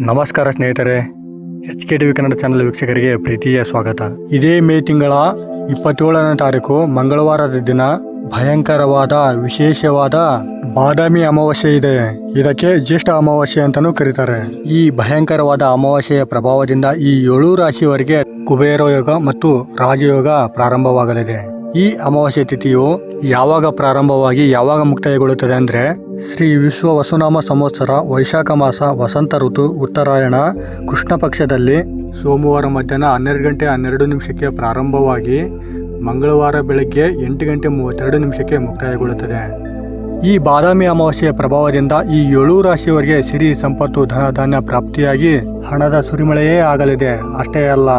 ನಮಸ್ಕಾರ ಸ್ನೇಹಿತರೆ H K TV Kannada channel ವೀಕ್ಷಕರಿಗೆ ಪ್ರೀತಿಯ ಸ್ವಾಗತ. ಇದೇ ಮೇ ತಿಂಗಳ ಇಪ್ಪತ್ತೇಳನೇ ತಾರೀಕು ಮಂಗಳವಾರದ ದಿನ ಭಯಂಕರವಾದ, ವಿಶೇಷವಾದ ಬಾದಾಮಿ ಅಮಾವಾಸ್ಯೆ ಇದೆ. ಇದಕ್ಕೆ ಜ್ಯೇಷ್ಠ ಅಮಾವಾಸ್ಯೆ ಅಂತಾನೂ ಕರೀತಾರೆ. ಈ ಭಯಂಕರವಾದ ಅಮಾವಾಸ್ಯೆಯ ಪ್ರಭಾವದಿಂದ ಈ ಏಳು ರಾಶಿಯವರಿಗೆ ಕುಬೇರ ಯೋಗ ಮತ್ತು ರಾಜಯೋಗ ಪ್ರಾರಂಭವಾಗಲಿದೆ. ಈ ಅಮಾವಾಸ್ಯ ತಿಥಿಯು ಯಾವಾಗ ಪ್ರಾರಂಭವಾಗಿ ಯಾವಾಗ ಮುಕ್ತಾಯಗೊಳ್ಳುತ್ತದೆ ಅಂದರೆ ಶ್ರೀ ವಿಶ್ವ ವಸುನಾಮ ಸಂವತ್ಸರ ವೈಶಾಖ ಮಾಸ ವಸಂತ ಋತು ಉತ್ತರಾಯಣ ಕೃಷ್ಣ ಪಕ್ಷದಲ್ಲಿ ಸೋಮವಾರ ಮಧ್ಯಾಹ್ನ ಹನ್ನೆರಡು ಗಂಟೆ ಹನ್ನೆರಡು ನಿಮಿಷಕ್ಕೆ ಪ್ರಾರಂಭವಾಗಿ ಮಂಗಳವಾರ ಬೆಳಗ್ಗೆ ಎಂಟು ಗಂಟೆ ಮೂವತ್ತೆರಡು ನಿಮಿಷಕ್ಕೆ ಮುಕ್ತಾಯಗೊಳ್ಳುತ್ತದೆ. ಈ ಬಾದಾಮಿ ಅಮಾವಾಸ್ಯೆಯ ಪ್ರಭಾವದಿಂದ ಈ ಏಳು ರಾಶಿಯವರಿಗೆ ಸಿರಿ ಸಂಪತ್ತು ಧನಧಾನ್ಯ ಪ್ರಾಪ್ತಿಯಾಗಿ ಹಣದ ಸುರಿಮಳೆಯೇ ಆಗಲಿದೆ. ಅಷ್ಟೇ ಅಲ್ಲ,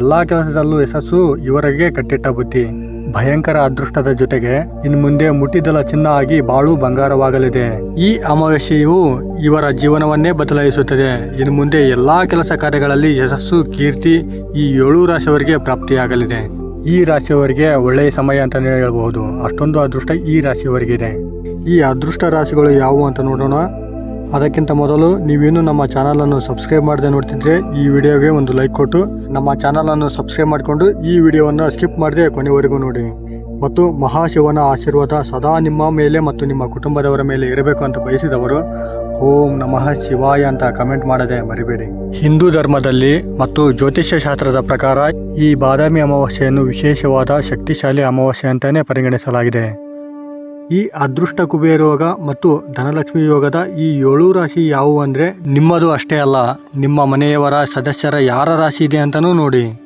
ಎಲ್ಲ ಕೆಲಸದಲ್ಲೂ ಯಶಸ್ಸು ಇವರಿಗೆ ಕಟ್ಟಿಟ್ಟ ಬುದ್ಧಿ. ಭಯಂಕರ ಅದೃಷ್ಟದ ಜೊತೆಗೆ ಇನ್ನು ಮುಂದೆ ಮುಟ್ಟಿದಲ ಚಿನ್ನ ಆಗಿ ಬಾಳು ಬಂಗಾರವಾಗಲಿದೆ. ಈ ಅಮಾವಾಸ್ಯೆಯು ಇವರ ಜೀವನವನ್ನೇ ಬದಲಾಯಿಸುತ್ತದೆ. ಇನ್ನು ಮುಂದೆ ಎಲ್ಲಾ ಕೆಲಸ ಕಾರ್ಯಗಳಲ್ಲಿ ಯಶಸ್ಸು, ಕೀರ್ತಿ ಈ ಏಳು ರಾಶಿಯವರಿಗೆ ಪ್ರಾಪ್ತಿಯಾಗಲಿದೆ. ಈ ರಾಶಿಯವರಿಗೆ ಒಳ್ಳೆಯ ಸಮಯ ಅಂತಾನೆ ಹೇಳಬಹುದು. ಅಷ್ಟೊಂದು ಅದೃಷ್ಟ ಈ ರಾಶಿಯವರಿಗಿದೆ. ಈ ಅದೃಷ್ಟ ರಾಶಿಗಳು ಯಾವುವು ಅಂತ ನೋಡೋಣ. ಅದಕ್ಕಿಂತ ಮೊದಲು ನೀವೇನು ನಮ್ಮ ಚಾನಲನ್ನು ಸಬ್ಸ್ಕ್ರೈಬ್ ಮಾಡದೆ ನೋಡ್ತಿದ್ರೆ ಈ ವಿಡಿಯೋಗೆ ಒಂದು ಲೈಕ್ ಕೊಟ್ಟು ನಮ್ಮ ಚಾನಲನ್ನು ಸಬ್ಸ್ಕ್ರೈಬ್ ಮಾಡಿಕೊಂಡು ಈ ವಿಡಿಯೋವನ್ನು ಸ್ಕಿಪ್ ಮಾಡದೆ ಕೊನೆವರೆಗೂ ನೋಡಿ. ಮತ್ತು ಮಹಾಶಿವನ ಆಶೀರ್ವಾದ ಸದಾ ನಿಮ್ಮ ಮೇಲೆ ಮತ್ತು ನಿಮ್ಮ ಕುಟುಂಬದವರ ಮೇಲೆ ಇರಬೇಕು ಅಂತ ಬಯಸಿದವರು, ಓಂ ನಮಃ ಶಿವಾಯ ಅಂತ ಕಮೆಂಟ್ ಮಾಡದೆ ಮರಿಬೇಡಿ. ಹಿಂದೂ ಧರ್ಮದಲ್ಲಿ ಮತ್ತು ಜ್ಯೋತಿಷ್ಯ ಶಾಸ್ತ್ರದ ಪ್ರಕಾರ ಈ ಬಾದಾಮಿ ಅಮಾವಾಸ್ಯೆಯನ್ನು ವಿಶೇಷವಾದ ಶಕ್ತಿಶಾಲಿ ಅಮಾವಾಸ್ಯೆ ಅಂತಲೇ ಪರಿಗಣಿಸಲಾಗಿದೆ. ಈ ಅದೃಷ್ಟ ಕುಬೇರ ಯೋಗ ಮತ್ತು ಧನಲಕ್ಷ್ಮಿ ಯೋಗದ ಈ ಏಳು ರಾಶಿ ಯಾವುವು ಅಂದರೆ ನಿಮ್ಮದು ಅಷ್ಟೇ ಅಲ್ಲ. ನಿಮ್ಮ ಮನೆಯವರ ಸದಸ್ಯರ ಯಾರ ರಾಶಿ ಇದೆ ಅಂತಲೂ ನೋಡಿ.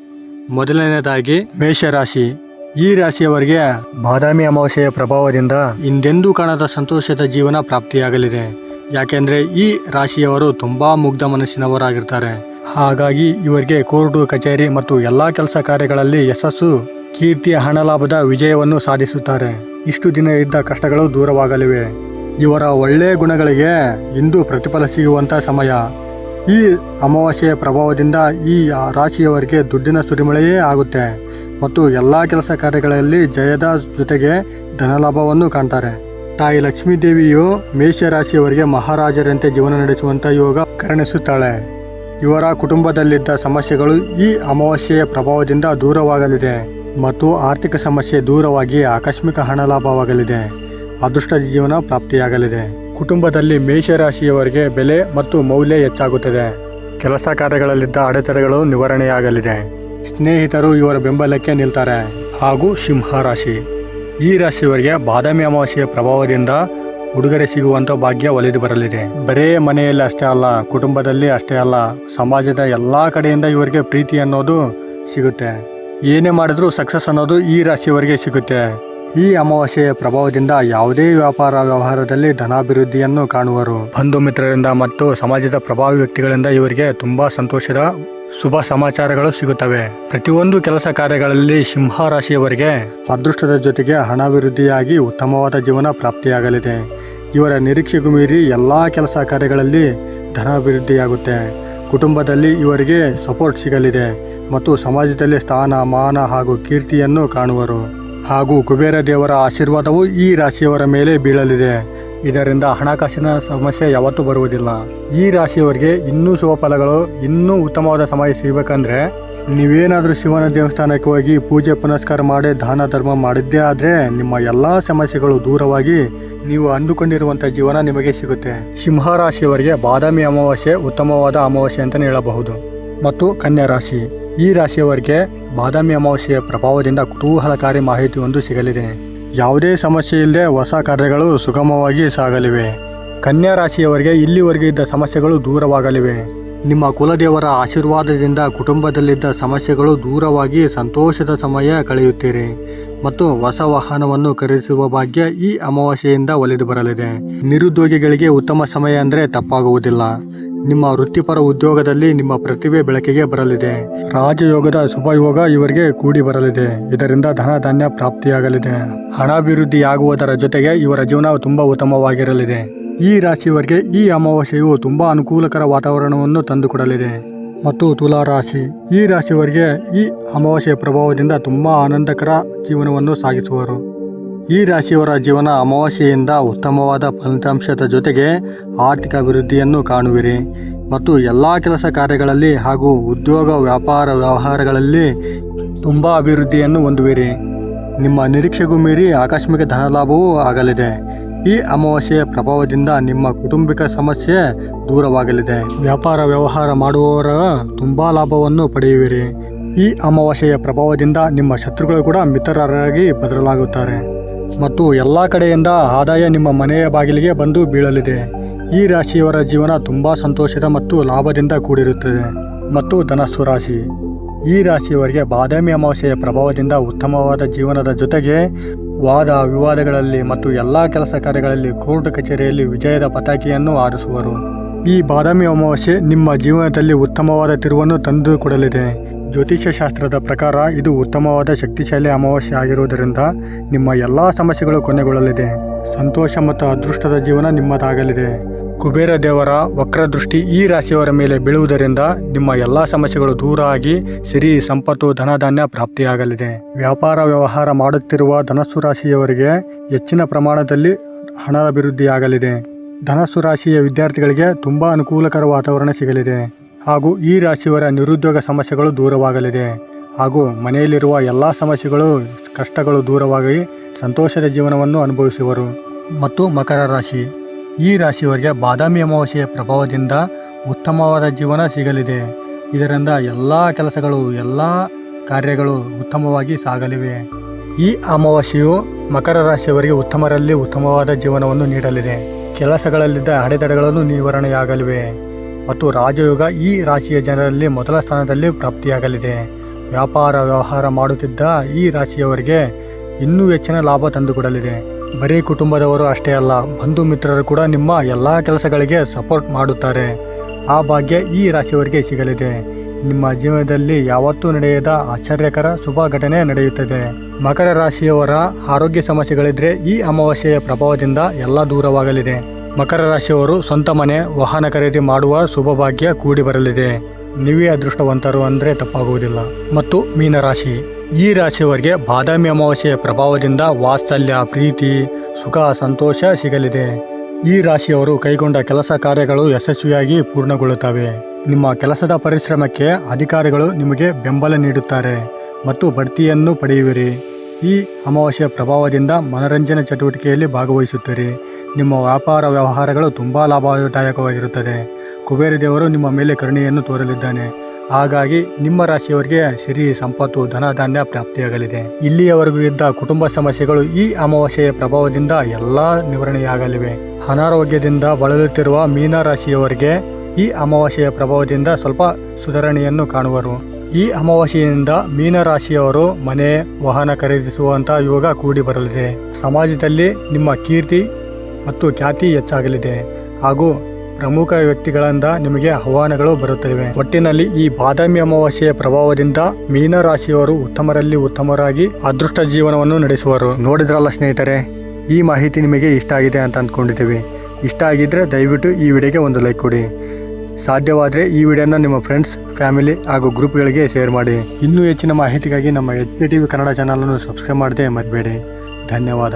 ಮೊದಲನೇದಾಗಿ ಮೇಷರಾಶಿ. ಈ ರಾಶಿಯವರಿಗೆ ಬಾದಾಮಿ ಅಮಾವಾಸ್ಯೆಯ ಪ್ರಭಾವದಿಂದ ಹಿಂದೆಂದೂ ಕಾಣದ ಸಂತೋಷದ ಜೀವನ ಪ್ರಾಪ್ತಿಯಾಗಲಿದೆ. ಯಾಕೆಂದರೆ ಈ ರಾಶಿಯವರು ತುಂಬ ಮುಗ್ಧ ಮನಸ್ಸಿನವರಾಗಿರ್ತಾರೆ. ಹಾಗಾಗಿ ಇವರಿಗೆ ಕೋರ್ಟು, ಕಚೇರಿ ಮತ್ತು ಎಲ್ಲ ಕೆಲಸ ಕಾರ್ಯಗಳಲ್ಲಿ ಯಶಸ್ಸು ಕೀರ್ತಿಯ ಹಣ ಲಾಭದ ವಿಜಯವನ್ನು ಸಾಧಿಸುತ್ತಾರೆ. ಇಷ್ಟು ದಿನ ಇದ್ದ ಕಷ್ಟಗಳು ದೂರವಾಗಲಿವೆ. ಇವರ ಒಳ್ಳೆಯ ಗುಣಗಳಿಗೆ ಇಂದು ಪ್ರತಿಫಲ ಸಿಗುವಂಥ ಸಮಯ. ಈ ಅಮಾವಾಸ್ಯೆಯ ಪ್ರಭಾವದಿಂದ ಈ ರಾಶಿಯವರಿಗೆ ದುಡ್ಡಿನ ಸುರಿಮಳೆಯೇ ಆಗುತ್ತೆ. ಮತ್ತು ಎಲ್ಲ ಕೆಲಸ ಕಾರ್ಯಗಳಲ್ಲಿ ಜಯದ ಜೊತೆಗೆ ಧನಲಾಭವನ್ನು ಕಾಣ್ತಾರೆ. ತಾಯಿ ಲಕ್ಷ್ಮೀ ದೇವಿಯು ಮೇಷ ರಾಶಿಯವರಿಗೆ ಮಹಾರಾಜರಂತೆ ಜೀವನ ನಡೆಸುವಂಥ ಯೋಗ ಕರುಣಿಸುತ್ತಾಳೆ. ಇವರ ಕುಟುಂಬದಲ್ಲಿದ್ದ ಸಮಸ್ಯೆಗಳು ಈ ಅಮಾವಾಸ್ಯೆಯ ಪ್ರಭಾವದಿಂದ ದೂರವಾಗಲಿದೆ. ಮತ್ತು ಆರ್ಥಿಕ ಸಮಸ್ಯೆ ದೂರವಾಗಿ ಆಕಸ್ಮಿಕ ಹಣ ಲಾಭವಾಗಲಿದೆ. ಅದೃಷ್ಟದ ಜೀವನ ಪ್ರಾಪ್ತಿಯಾಗಲಿದೆ. ಕುಟುಂಬದಲ್ಲಿ ಮೇಷರಾಶಿಯವರಿಗೆ ಬೆಲೆ ಮತ್ತು ಮೌಲ್ಯ ಹೆಚ್ಚಾಗುತ್ತದೆ. ಕೆಲಸ ಕಾರ್ಯಗಳಲ್ಲಿದ್ದ ಅಡೆತಡೆಗಳು ನಿವಾರಣೆಯಾಗಲಿದೆ. ಸ್ನೇಹಿತರು ಇವರ ಬೆಂಬಲಕ್ಕೆ ನಿಲ್ತಾರೆ. ಹಾಗೂ ಸಿಂಹ ರಾಶಿ ಈ ರಾಶಿಯವರಿಗೆ ಬಾದಾಮಿ ಅಮಾವಾಸ್ಯೆಯ ಪ್ರಭಾವದಿಂದ ಉಡುಗೊರೆ ಸಿಗುವಂಥ ಭಾಗ್ಯ ಒಲಿದು ಬರಲಿದೆ. ಬರೇ ಮನೆಯಲ್ಲಿ ಅಷ್ಟೇ ಅಲ್ಲ, ಕುಟುಂಬದಲ್ಲಿ ಅಷ್ಟೇ ಅಲ್ಲ, ಸಮಾಜದ ಎಲ್ಲ ಕಡೆಯಿಂದ ಇವರಿಗೆ ಪ್ರೀತಿ ಅನ್ನೋದು ಸಿಗುತ್ತೆ. ಏನೇ ಮಾಡಿದ್ರೂ ಸಕ್ಸಸ್ ಅನ್ನೋದು ಈ ರಾಶಿಯವರಿಗೆ ಸಿಗುತ್ತೆ. ಈ ಅಮಾವಾಸ್ಯೆಯ ಪ್ರಭಾವದಿಂದ ಯಾವುದೇ ವ್ಯಾಪಾರ ವ್ಯವಹಾರದಲ್ಲಿ ಧನಾಭಿವೃದ್ಧಿಯನ್ನು ಕಾಣುವರು. ಬಂಧು ಮಿತ್ರರಿಂದ ಮತ್ತು ಸಮಾಜದ ಪ್ರಭಾವಿ ವ್ಯಕ್ತಿಗಳಿಂದ ಇವರಿಗೆ ತುಂಬಾ ಸಂತೋಷದ ಶುಭ ಸಮಾಚಾರಗಳು ಸಿಗುತ್ತವೆ. ಪ್ರತಿಯೊಂದು ಕೆಲಸ ಕಾರ್ಯಗಳಲ್ಲಿ ಸಿಂಹ ರಾಶಿಯವರಿಗೆ ಅದೃಷ್ಟದ ಜೊತೆಗೆ ಹಣಾಭಿವೃದ್ಧಿಯಾಗಿ ಉತ್ತಮವಾದ ಜೀವನ ಪ್ರಾಪ್ತಿಯಾಗಲಿದೆ. ಇವರ ನಿರೀಕ್ಷೆಗೂ ಮೀರಿ ಎಲ್ಲ ಕೆಲಸ ಕಾರ್ಯಗಳಲ್ಲಿ ಧನಾಭಿವೃದ್ಧಿಯಾಗುತ್ತೆ. ಕುಟುಂಬದಲ್ಲಿ ಇವರಿಗೆ ಸಪೋರ್ಟ್ ಸಿಗಲಿದೆ. ಮತ್ತು ಸಮಾಜದಲ್ಲಿ ಸ್ಥಾನ, ಮಾನ ಹಾಗೂ ಕೀರ್ತಿಯನ್ನು ಕಾಣುವರು. ಹಾಗೂ ಕುಬೇರ ದೇವರ ಆಶೀರ್ವಾದವು ಈ ರಾಶಿಯವರ ಮೇಲೆ ಬೀಳಲಿದೆ. ಇದರಿಂದ ಹಣಕಾಸಿನ ಸಮಸ್ಯೆ ಯಾವತ್ತೂ ಬರುವುದಿಲ್ಲ. ಈ ರಾಶಿಯವರಿಗೆ ಇನ್ನೂ ಶುಭಫಲಗಳು ಇನ್ನೂ ಉತ್ತಮವಾದ ಸಮಯ ಸಿಗಬೇಕಂದ್ರೆ ನೀವೇನಾದರೂ ಶಿವನ ದೇವಸ್ಥಾನಕ್ಕೆ ಹೋಗಿ ಪೂಜೆ ಪುನಸ್ಕಾರ ಮಾಡಿ ದಾನ ಧರ್ಮ ಮಾಡಿದ್ದೇ ಆದರೆ ನಿಮ್ಮ ಎಲ್ಲ ಸಮಸ್ಯೆಗಳು ದೂರವಾಗಿ ನೀವು ಅಂದುಕೊಂಡಿರುವಂಥ ಜೀವನ ನಿಮಗೆ ಸಿಗುತ್ತೆ. ಸಿಂಹ ರಾಶಿಯವರಿಗೆ ಬಾದಾಮಿ ಅಮಾವಾಸ್ಯೆ ಉತ್ತಮವಾದ ಅಮಾವಾಸ್ಯೆ ಅಂತಲೇ ಹೇಳಬಹುದು. ಮತ್ತು ಕನ್ಯಾ ರಾಶಿ ಈ ರಾಶಿಯವರಿಗೆ ಬಾದಾಮಿ ಅಮಾವಾಸ್ಯೆಯ ಪ್ರಭಾವದಿಂದ ಕುತೂಹಲಕಾರಿ ಮಾಹಿತಿ ಒಂದು ಸಿಗಲಿದೆ. ಯಾವುದೇ ಸಮಸ್ಯೆ ಇಲ್ಲದೆ ಹೊಸ ಕಾರ್ಯಗಳು ಸುಗಮವಾಗಿ ಸಾಗಲಿವೆ. ಕನ್ಯಾ ರಾಶಿಯವರಿಗೆ ಇಲ್ಲಿವರೆಗೆ ಇದ್ದ ಸಮಸ್ಯೆಗಳು ದೂರವಾಗಲಿವೆ. ನಿಮ್ಮ ಕುಲದೇವರ ಆಶೀರ್ವಾದದಿಂದ ಕುಟುಂಬದಲ್ಲಿದ್ದ ಸಮಸ್ಯೆಗಳು ದೂರವಾಗಿ ಸಂತೋಷದ ಸಮಯ ಕಳೆಯುತ್ತೀರಿ ಮತ್ತು ಹೊಸ ವಾಹನವನ್ನು ಖರೀದಿಸುವ ಭಾಗ್ಯ ಈ ಅಮಾವಾಸ್ಯೆಯಿಂದ ಒಲಿದು ಬರಲಿದೆ. ನಿರುದ್ಯೋಗಿಗಳಿಗೆ ಉತ್ತಮ ಸಮಯ ಅಂದರೆ ತಪ್ಪಾಗುವುದಿಲ್ಲ. ನಿಮ್ಮ ವೃತ್ತಿಪರ ಉದ್ಯೋಗದಲ್ಲಿ ನಿಮ್ಮ ಪ್ರತಿಭೆ ಬೆಳಕಿಗೆ ಬರಲಿದೆ. ರಾಜಯೋಗದ ಶುಭಯೋಗ ಇವರಿಗೆ ಕೂಡಿ ಬರಲಿದೆ. ಇದರಿಂದ ಧನ ಧಾನ್ಯ ಪ್ರಾಪ್ತಿಯಾಗಲಿದೆ. ಹಣಾಭಿವೃದ್ಧಿಯಾಗುವುದರ ಜೊತೆಗೆ ಇವರ ಜೀವನ ತುಂಬಾ ಉತ್ತಮವಾಗಿರಲಿದೆ. ಈ ರಾಶಿಯವರಿಗೆ ಈ ಅಮಾವಾಸ್ಯೆಯು ತುಂಬಾ ಅನುಕೂಲಕರ ವಾತಾವರಣವನ್ನು ತಂದುಕೊಡಲಿದೆ. ಮತ್ತು ತುಲಾ ರಾಶಿ ಈ ರಾಶಿಯವರಿಗೆ ಈ ಅಮಾವಾಸ್ಯೆಯ ಪ್ರಭಾವದಿಂದ ತುಂಬಾ ಆನಂದಕರ ಜೀವನವನ್ನು ಸಾಗಿಸುವರು. ಈ ರಾಶಿಯವರ ಜೀವನ ಅಮಾವಾಸ್ಯೆಯಿಂದ ಉತ್ತಮವಾದ ಫಲಿತಾಂಶದ ಜೊತೆಗೆ ಆರ್ಥಿಕ ಅಭಿವೃದ್ಧಿಯನ್ನು ಕಾಣುವಿರಿ. ಮತ್ತು ಎಲ್ಲ ಕೆಲಸ ಕಾರ್ಯಗಳಲ್ಲಿ ಹಾಗೂ ಉದ್ಯೋಗ ವ್ಯಾಪಾರ ವ್ಯವಹಾರಗಳಲ್ಲಿ ತುಂಬ ಅಭಿವೃದ್ಧಿಯನ್ನು ಹೊಂದುವಿರಿ. ನಿಮ್ಮ ನಿರೀಕ್ಷೆಗೂ ಮೀರಿ ಆಕಸ್ಮಿಕ ಧನಲಾಭವೂ ಆಗಲಿದೆ. ಈ ಅಮಾವಾಸ್ಯೆಯ ಪ್ರಭಾವದಿಂದ ನಿಮ್ಮ ಕುಟುಂಬಿಕ ಸಮಸ್ಯೆ ದೂರವಾಗಲಿದೆ. ವ್ಯಾಪಾರ ವ್ಯವಹಾರ ಮಾಡುವವರ ತುಂಬ ಲಾಭವನ್ನು ಪಡೆಯುವಿರಿ. ಈ ಅಮಾವಾಸ್ಯೆಯ ಪ್ರಭಾವದಿಂದ ನಿಮ್ಮ ಶತ್ರುಗಳು ಕೂಡ ಮಿತ್ರರಾಗಿ ಬದಲಾಗುತ್ತಾರೆ. ಮತ್ತು ಎಲ್ಲ ಕಡೆಯಿಂದ ಆದಾಯ ನಿಮ್ಮ ಮನೆಯ ಬಾಗಿಲಿಗೆ ಬಂದು ಬೀಳಲಿದೆ. ಈ ರಾಶಿಯವರ ಜೀವನ ತುಂಬ ಸಂತೋಷದ ಮತ್ತು ಲಾಭದಿಂದ ಕೂಡಿರುತ್ತದೆ. ಮತ್ತು ಧನಸ್ಸು ರಾಶಿ. ಈ ರಾಶಿಯವರಿಗೆ ಬಾದಾಮಿ ಅಮಾವಾಸ್ಯೆಯ ಪ್ರಭಾವದಿಂದ ಉತ್ತಮವಾದ ಜೀವನದ ಜೊತೆಗೆ ವಾದ ವಿವಾದಗಳಲ್ಲಿ ಮತ್ತು ಎಲ್ಲ ಕೆಲಸ ಕಾರ್ಯಗಳಲ್ಲಿ ಕೋರ್ಟ್ ಕಚೇರಿಯಲ್ಲಿ ವಿಜಯದ ಪತಾಕೆಯನ್ನು ಹಾರಿಸುವರು. ಈ ಬಾದಾಮಿ ಅಮಾವಾಸ್ಯೆ ನಿಮ್ಮ ಜೀವನದಲ್ಲಿ ಉತ್ತಮವಾದ ತಿರುವನ್ನು ತಂದು ಕೊಡಲಿದೆ ಜ್ಯೋತಿಷ್ಯ ಶಾಸ್ತ್ರದ ಪ್ರಕಾರ ಇದು ಉತ್ತಮವಾದ ಶಕ್ತಿಶಾಲಿ ಅಮಾವಾಸ್ಯೆ ಆಗಿರುವುದರಿಂದ ನಿಮ್ಮ ಎಲ್ಲ ಸಮಸ್ಯೆಗಳು ಕೊನೆಗೊಳ್ಳಲಿದೆ. ಸಂತೋಷ ಮತ್ತು ಅದೃಷ್ಟದ ಜೀವನ ನಿಮ್ಮದಾಗಲಿದೆ. ಕುಬೇರ ದೇವರ ವಕ್ರದೃಷ್ಟಿ ಈ ರಾಶಿಯವರ ಮೇಲೆ ಬೀಳುವುದರಿಂದ ನಿಮ್ಮ ಎಲ್ಲ ಸಮಸ್ಯೆಗಳು ದೂರ ಆಗಿ ಸಿರಿ, ಸಂಪತ್ತು, ಧನಧಾನ್ಯ ಪ್ರಾಪ್ತಿಯಾಗಲಿದೆ. ವ್ಯಾಪಾರ ವ್ಯವಹಾರ ಮಾಡುತ್ತಿರುವ ಧನಸ್ಸು ರಾಶಿಯವರಿಗೆ ಹೆಚ್ಚಿನ ಪ್ರಮಾಣದಲ್ಲಿ ಹಣ ಅಭಿವೃದ್ಧಿಯಾಗಲಿದೆ. ಧನಸ್ಸು ರಾಶಿಯ ವಿದ್ಯಾರ್ಥಿಗಳಿಗೆ ತುಂಬ ಅನುಕೂಲಕರ ವಾತಾವರಣ ಸಿಗಲಿದೆ. ಹಾಗೂ ಈ ರಾಶಿಯವರ ನಿರುದ್ಯೋಗ ಸಮಸ್ಯೆಗಳು ದೂರವಾಗಲಿದೆ. ಹಾಗೂ ಮನೆಯಲ್ಲಿರುವ ಎಲ್ಲ ಸಮಸ್ಯೆಗಳು, ಕಷ್ಟಗಳು ದೂರವಾಗಿ ಸಂತೋಷದ ಜೀವನವನ್ನು ಅನುಭವಿಸುವರು. ಮತ್ತು ಮಕರ ರಾಶಿ. ಈ ರಾಶಿಯವರಿಗೆ ಬಾದಾಮಿ ಅಮಾವಾಸ್ಯೆಯ ಪ್ರಭಾವದಿಂದ ಉತ್ತಮವಾದ ಜೀವನ ಸಿಗಲಿದೆ. ಇದರಿಂದ ಎಲ್ಲ ಕೆಲಸಗಳು, ಎಲ್ಲ ಕಾರ್ಯಗಳು ಉತ್ತಮವಾಗಿ ಸಾಗಲಿವೆ. ಈ ಅಮಾವಾಸ್ಯೆಯು ಮಕರ ರಾಶಿಯವರಿಗೆ ಉತ್ತಮರಲ್ಲಿ ಉತ್ತಮವಾದ ಜೀವನವನ್ನು ನೀಡಲಿದೆ. ಕೆಲಸಗಳಲ್ಲಿದ್ದ ಅಡೆತಡೆಗಳನ್ನು ನಿವಾರಣೆಯಾಗಲಿವೆ. ಮತ್ತು ರಾಜಯೋಗ ಈ ರಾಶಿಯ ಜನರಲ್ಲಿ ಮೊದಲ ಸ್ಥಾನದಲ್ಲಿ ಪ್ರಾಪ್ತಿಯಾಗಲಿದೆ. ವ್ಯಾಪಾರ ವ್ಯವಹಾರ ಮಾಡುತ್ತಿದ್ದ ಈ ರಾಶಿಯವರಿಗೆ ಇನ್ನೂ ಹೆಚ್ಚಿನ ಲಾಭ ತಂದುಕೊಡಲಿದೆ. ಬರೀ ಕುಟುಂಬದವರು ಅಷ್ಟೇ ಅಲ್ಲ, ಬಂಧು ಮಿತ್ರರು ಕೂಡ ನಿಮ್ಮ ಎಲ್ಲ ಕೆಲಸಗಳಿಗೆ ಸಪೋರ್ಟ್ ಮಾಡುತ್ತಾರೆ. ಆ ಭಾಗ್ಯ ಈ ರಾಶಿಯವರಿಗೆ ಸಿಗಲಿದೆ. ನಿಮ್ಮ ಜೀವನದಲ್ಲಿ ಯಾವತ್ತೂ ನಡೆಯದ ಆಶ್ಚರ್ಯಕರ ಶುಭ ಘಟನೆ ನಡೆಯುತ್ತದೆ. ಮಕರ ರಾಶಿಯವರ ಆರೋಗ್ಯ ಸಮಸ್ಯೆಗಳಿದ್ರೆ ಈ ಅಮಾವಾಸ್ಯೆಯ ಪ್ರಭಾವದಿಂದ ಎಲ್ಲ ದೂರವಾಗಲಿದೆ. ಮಕರ ರಾಶಿಯವರು ಸ್ವಂತ ಮನೆ, ವಾಹನ ಖರೀದಿ ಮಾಡುವ ಶುಭಭಾಗ್ಯ ಕೂಡಿ ಬರಲಿದೆ. ನೀವೇ ಅದೃಷ್ಟವಂತರು ಅಂದರೆ ತಪ್ಪಾಗುವುದಿಲ್ಲ. ಮತ್ತು ಮೀನರಾಶಿ ಈ ರಾಶಿಯವರಿಗೆ ಬಾದಾಮಿ ಅಮಾವಾಸ್ಯೆಯ ಪ್ರಭಾವದಿಂದ ವಾತ್ಸಲ್ಯ, ಪ್ರೀತಿ, ಸುಖ, ಸಂತೋಷ ಸಿಗಲಿದೆ. ಈ ರಾಶಿಯವರು ಕೈಗೊಂಡ ಕೆಲಸ ಕಾರ್ಯಗಳು ಯಶಸ್ವಿಯಾಗಿ ಪೂರ್ಣಗೊಳ್ಳುತ್ತವೆ. ನಿಮ್ಮ ಕೆಲಸದ ಪರಿಶ್ರಮಕ್ಕೆ ಅಧಿಕಾರಿಗಳು ನಿಮಗೆ ಬೆಂಬಲ ನೀಡುತ್ತಾರೆ ಮತ್ತು ಬಡ್ತಿಯನ್ನು ಪಡೆಯುವಿರಿ. ಈ ಅಮಾವಾಸ್ಯೆಯ ಪ್ರಭಾವದಿಂದ ಮನರಂಜನೆ ಚಟುವಟಿಕೆಯಲ್ಲಿ ಭಾಗವಹಿಸುತ್ತೀರಿ. ನಿಮ್ಮ ವ್ಯಾಪಾರ ವ್ಯವಹಾರಗಳು ತುಂಬ ಲಾಭದಾಯಕವಾಗಿರುತ್ತದೆ. ಕುಬೇರ ದೇವರು ನಿಮ್ಮ ಮೇಲೆ ಕರುಣೆಯನ್ನು ತೋರಲಿದ್ದಾನೆ. ಹಾಗಾಗಿ ನಿಮ್ಮ ರಾಶಿಯವರಿಗೆ ಸಿರಿ, ಸಂಪತ್ತು, ಧನಧಾನ್ಯ ಪ್ರಾಪ್ತಿಯಾಗಲಿದೆ. ಇಲ್ಲಿಯವರೆಗೂ ಇದ್ದ ಕುಟುಂಬ ಸಮಸ್ಯೆಗಳು ಈ ಅಮಾವಾಸ್ಯೆಯ ಪ್ರಭಾವದಿಂದ ಎಲ್ಲ ನಿವಾರಣೆಯಾಗಲಿವೆ. ಅನಾರೋಗ್ಯದಿಂದ ಬಳಲುತ್ತಿರುವ ಮೀನ ರಾಶಿಯವರಿಗೆ ಈ ಅಮಾವಾಸ್ಯೆಯ ಪ್ರಭಾವದಿಂದ ಸ್ವಲ್ಪ ಸುಧಾರಣೆಯನ್ನು ಕಾಣುವರು. ಈ ಅಮಾವಾಸ್ಯೆಯಿಂದ ಮೀನರಾಶಿಯವರು ಮನೆ, ವಾಹನ ಖರೀದಿಸುವಂತಹ ಯೋಗ ಕೂಡಿ ಬರಲಿದೆ. ಸಮಾಜದಲ್ಲಿ ನಿಮ್ಮ ಕೀರ್ತಿ ಮತ್ತು ಖ್ಯಾತಿ ಹೆಚ್ಚಾಗಲಿದೆ. ಹಾಗೂ ಪ್ರಮುಖ ವ್ಯಕ್ತಿಗಳಿಂದ ನಿಮಗೆ ಆಹ್ವಾನಗಳು ಬರುತ್ತವೆ ಒಟ್ಟಿನಲ್ಲಿ ಈ ಬಾದಾಮಿ ಅಮಾವಾಸ್ಯೆಯ ಪ್ರಭಾವದಿಂದ ಮೀನರಾಶಿಯವರು ಉತ್ತಮರಲ್ಲಿ ಉತ್ತಮರಾಗಿ ಅದೃಷ್ಟ ಜೀವನವನ್ನು ನಡೆಸುವರು. ನೋಡಿದ್ರಲ್ಲ ಸ್ನೇಹಿತರೆ, ಈ ಮಾಹಿತಿ ನಿಮಗೆ ಇಷ್ಟ ಆಗಿದೆ ಅಂತ ಅಂದ್ಕೊಂಡಿದ್ದೀವಿ. ಇಷ್ಟ ಆಗಿದ್ದರೆ ದಯವಿಟ್ಟು ಈ ವಿಡಿಯೋಗೆ ಒಂದು ಲೈಕ್ ಕೊಡಿ. ಸಾಧ್ಯವಾದರೆ ಈ ವಿಡಿಯೋನ ನಿಮ್ಮ ಫ್ರೆಂಡ್ಸ್, ಫ್ಯಾಮಿಲಿ ಹಾಗೂ ಗ್ರೂಪ್ಗಳಿಗೆ ಶೇರ್ ಮಾಡಿ. ಇನ್ನೂ ಹೆಚ್ಚಿನ ಮಾಹಿತಿಗಾಗಿ ನಮ್ಮ H P T V Kannada ಚಾನಲನ್ನು ಸಬ್ಸ್ಕ್ರೈಬ್ ಮಾಡದೆ ಮರಿಬೇಡಿ. ಧನ್ಯವಾದ.